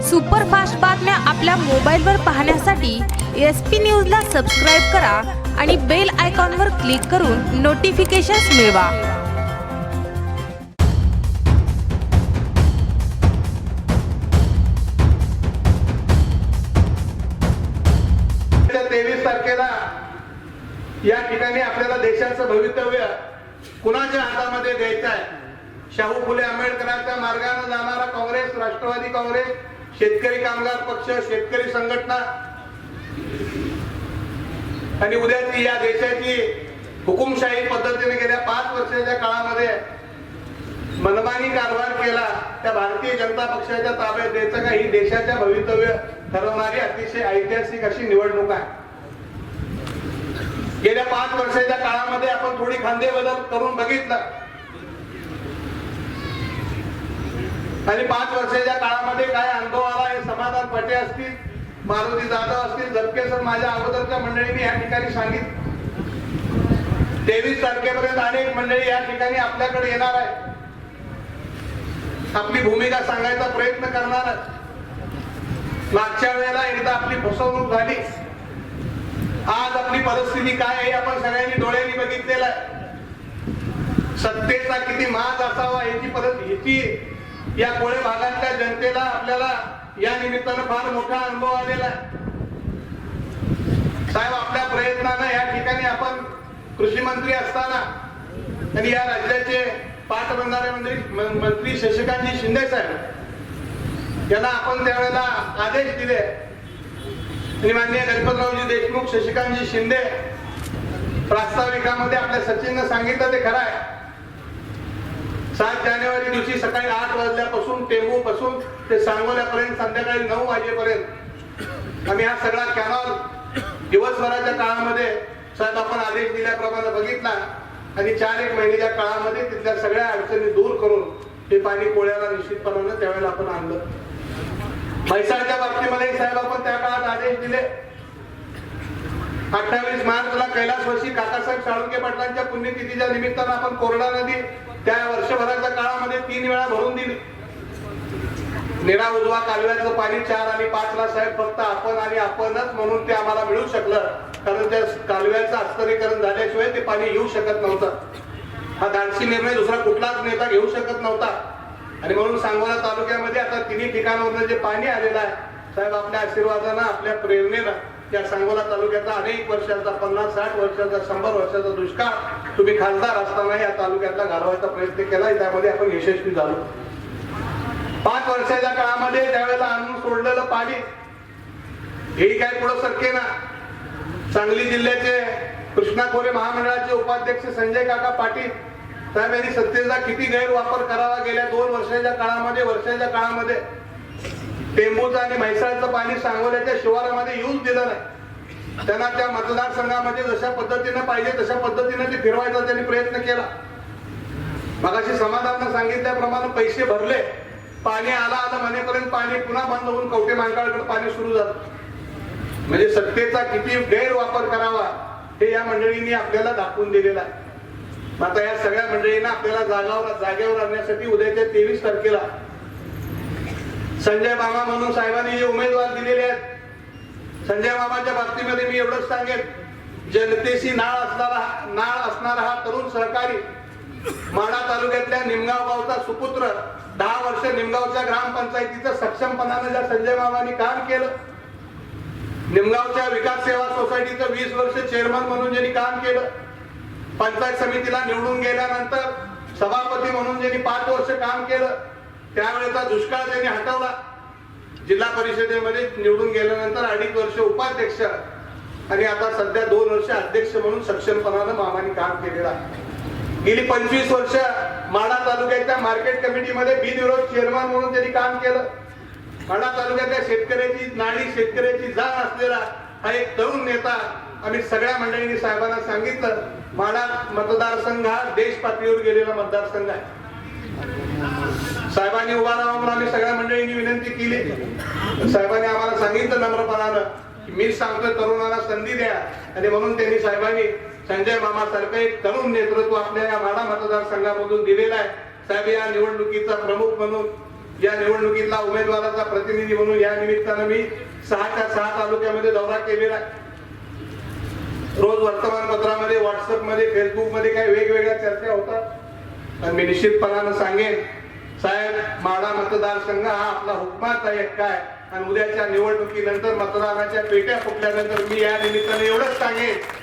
Superfast बातम्या आपल्या मोबाईलवर पाहण्यासाठी एस पी न्यूजला सबस्क्राईब करा आणि बेल आयकॉनवर क्लिक करून नोटिफिकेशन्स मिळवा. तेवीस तारखेला या ठिकाणी आपल्याला देशाचं भवितव्य कुणाच्या हातामध्ये द्यायचं आहे शाहू फुले आंबेडकरांच्या मार्गाने जाणारा काँग्रेस राष्ट्रवादी काँग्रेस शेतकरी कामगार पक्ष शेतकरी संघटना. आणि उद्याची या देशाची हुकुमशाही पद्धतीने गेल्या पाच वर्षाच्या काळामध्ये मनमानी कारभार केला. त्या भारतीय जनता पक्षाच्या ताब्यात द्यायचं का? ही देशाच्या भवितव्य ठरवणारी अतिशय ऐतिहासिक अशी निवडणूक आहे. गेल्या पाच वर्षाच्या काळामध्ये आपण थोडी खांदे बदल करून बघितलं. आणि पाच वर्षाच्या काळामध्ये काय कुमार पटे असतील मारुती जाधव असतील झपके सर माझ्या अगोदरच्या मंडळींनी या ठिकाणी सांगितलं. तेवीस तारखेपर्यंत अनेक मंडळी या ठिकाणी आपल्याकडे येणार आहे आपली भूमिका सांगायचा प्रयत्न करणार आहे मागच्या वेळेला एकदा आपली फसवणूक झाली. आज आपली परिस्थिती काय आहे आपण सगळ्यांनी डोळ्यांनी बघितलेलं आहे. सत्तेचा किती माज असावा याची परत याची या कोळे भागातल्या जनतेला आपल्याला या निमित्तानं फार मोठा अनुभव आलेला आहे. साहेब आपल्या प्रयत्नानं या ठिकाणी आपण कृषी मंत्री असताना आणि या राज्याचे पाटबंधारे मंत्री मंत्री शशिकांतजी शिंदे साहेब यांना आपण त्यावेळेला आदेश दिले. आणि माननीय गणपतरावजी देशमुख शशिकांतजी शिंदे प्रास्ताविकामध्ये आपल्या सचिननं सांगितलं ते खरं आहे. सात जानेवारी दिवशी सकाळी आठ वाजल्यापासून टेंबू पासून ते सांगोल्यापर्यंत संध्याकाळी नऊ वाजेपर्यंत. आम्ही हा सगळा कॅनॉल दिवसभराच्या काळामध्ये साहेब आपण आदेश दिल्याप्रमाणे बघितला आणि चार एक महिन्याच्या काळामध्ये तिथल्या सगळ्या अडचणी दूर करून ते पाणी कोळ्याला निश्चितपणानं त्यावेळेला आपण आणलं. म्हैसाळच्या बाबतीमध्ये साहेब आपण त्या काळात आदेश दिले. अठ्ठावीस मार्चला कैलासवासी काकासाहेब साळुंके पाटलांच्या पुण्यतिथीच्या निमित्तानं आपण कोरडा नदी त्या वर्षभराच्या काळामध्ये तीन वेळा भरून दिली. निरा उजवा कालव्याचं पाणी चार आणि पाच ला साहेब फक्त आपण आणि आपणच म्हणून ते आम्हाला मिळू शकलं. कारण त्या कालव्याचं अस्तरीकरण झाल्याशिवाय ते पाणी येऊ शकत नव्हतं. हा धाडसी निर्णय दुसरा कुठलाच नेता घेऊ शकत नव्हता. आणि म्हणून सांगोला तालुक्यामध्ये आता तिन्ही ठिकाणावरनं जे पाणी आलेलं आहे साहेब आपल्या आशीर्वादानं आपल्या प्रेरणेनं त्या सांगोला तालुक्याचा अनेक वर्षाचा पन्नास साठ वर्षाचा शंभर वर्षाचा दुष्काळ तुम्ही खासदार असताना या तालुक्यातला घालवायचा प्रयत्न केला त्यामध्ये आपण यशस्वी झालो. पाच वर्षाच्या काळामध्ये त्यावेळेला आणून सोडलेलं पाणी हे काय पुढं सरके ना. सांगली जिल्ह्याचे कृष्णा खोरे महामंडळाचे उपाध्यक्ष संजय काका पाटील साहेब यांनी सत्तेचा किती गैरवापर करावा गेल्या दोन वर्षाच्या काळामध्ये वर्षाच्या काळामध्ये टेंबूचं आणि म्हैसाळचं पाणी सांगोल्याच्या शिवारामध्ये येऊच दिलं नाही. त्यांना त्या मतदारसंघामध्ये जशा पद्धतीनं पाहिजे तशा पद्धतीनं ते फिरवायचा त्यांनी प्रयत्न केला. मगाशी समाधान सांगितल्याप्रमाणे पैसे भरले. पाणी आला आलं म्हणेपर्यंत पाणी पुन्हा बंद होऊन कवटे मांकाळकडे पाणी सुरू झालं. म्हणजे सत्तेचा किती गैरवापर करावा हे या मंडळींनी आपल्याला दाखवून दिलेला आहे. आता या सगळ्या मंडळींना आपल्याला जागावर जागेवर आणण्यासाठी उद्याच्या तेवीस तारखेला संजय मामा म्हणून साहेबांनी जे उमेदवार दिलेले आहेत संजय मामाच्या बाबतीमध्ये मी एवढंच सांगेन जनतेशी नाळ असणारा नाळ असणारा हा तरुण सहकारी माढा तालुक्यातल्या निमगाव गावचा सुपुत्र दहा वर्ष निमगावच्या ग्रामपंचायतीचं सक्षमपणानं ज्या संजय मामांनी काम केलं निमगावच्या विकास सेवा सोसायटीचं वीस वर्ष चेअरमन म्हणून ज्यांनी काम केलं पंचायत समितीला निवडून गेल्यानंतर सभापती म्हणून ज्यांनी पाच वर्ष काम केलं त्यावेळेचा दुष्काळ त्यांनी हटवला. जिल्हा परिषदेमध्ये निवडून गेल्यानंतर अडीच वर्ष उपाध्यक्ष आणि आता सध्या दोन वर्ष अध्यक्ष म्हणून सक्षमपणानं मामाने काम केलेलं आहे. गेली पंचवीस वर्ष माडा तालुक्याच्या मार्केट कमिटीमध्ये बिनविरोध चेअरमन म्हणून त्यांनी काम केलं. माडा तालुक्यातल्या शेतकऱ्याची नाडी शेतकऱ्याची जाण असलेला हा एक तरुण नेता आम्ही सगळ्या मंडळींनी साहेबांना सांगितलं माडा मतदारसंघ हा देश पातळीवर गेलेला मतदारसंघ आहे. साहेबांनी उभा राहा म्हणून आम्ही सगळ्या मंडळींनी विनंती केली. साहेबांनी आम्हाला सांगितलं नम्रपणानं मी सांगतोय तरुणाला संधी द्या. आणि म्हणून त्यांनी साहेबांनी संजय मामा सारखं एक तरुण नेतृत्व आपल्या या माडा मतदारसंघामधून दिलेलं आहे. साहेब या निवडणुकीचा प्रमुख म्हणून या निवडणुकीतला उमेदवाराचा प्रतिनिधी म्हणून या निमित्तानं मी सहाच्या सहा तालुक्यामध्ये दौरा केलेला आहे. रोज वर्तमानपत्रामध्ये व्हॉट्सअपमध्ये फेसबुकमध्ये काही वेगवेगळ्या चर्चा होतात. आणि मी निश्चितपणानं सांगेन साहेब माडा मतदारसंघ हा आपला हुकमाचा एक काय? आणि उद्याच्या निवडणुकीनंतर मतदानाच्या पेट्या फुटल्यानंतर मी या निमित्ताने एवढंच सांगेन.